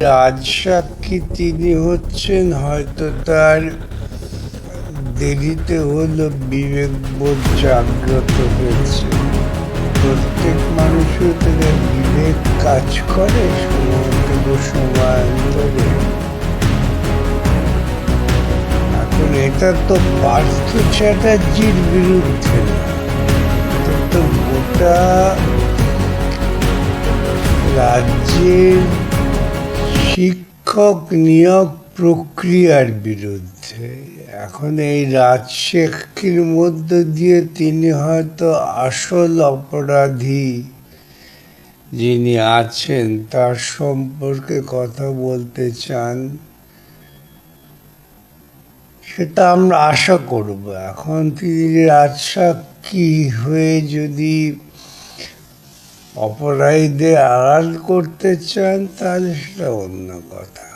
রাজসাক্ষী তিনি হচ্ছেন হয়তো তার দেরিতে হলো বিবেকবোধ জাগ্রত হয়েছে। প্রত্যেক মানুষের তাদের বিবেক কাজ করে সময় থেকে এখন এটা তো পার্থ চ্যাটার্জির বিরুদ্ধে তো গোটা রাজ্যের শিক্ষক নিয়োগ প্রক্রিয়ার বিরুদ্ধে। এখন এই রাজশেখীর মধ্য দিয়ে তিনি হয়তো আসল অপরাধী যিনি আছেন, তার সম্পর্কে কথা বলতে চান, সেটা আমরা আশা করব। এখন তিনি রাজসাক্ষী হয়ে যদি অপরাধীদের আড়াল করতে চান তাহলে সেটা অন্য কথা।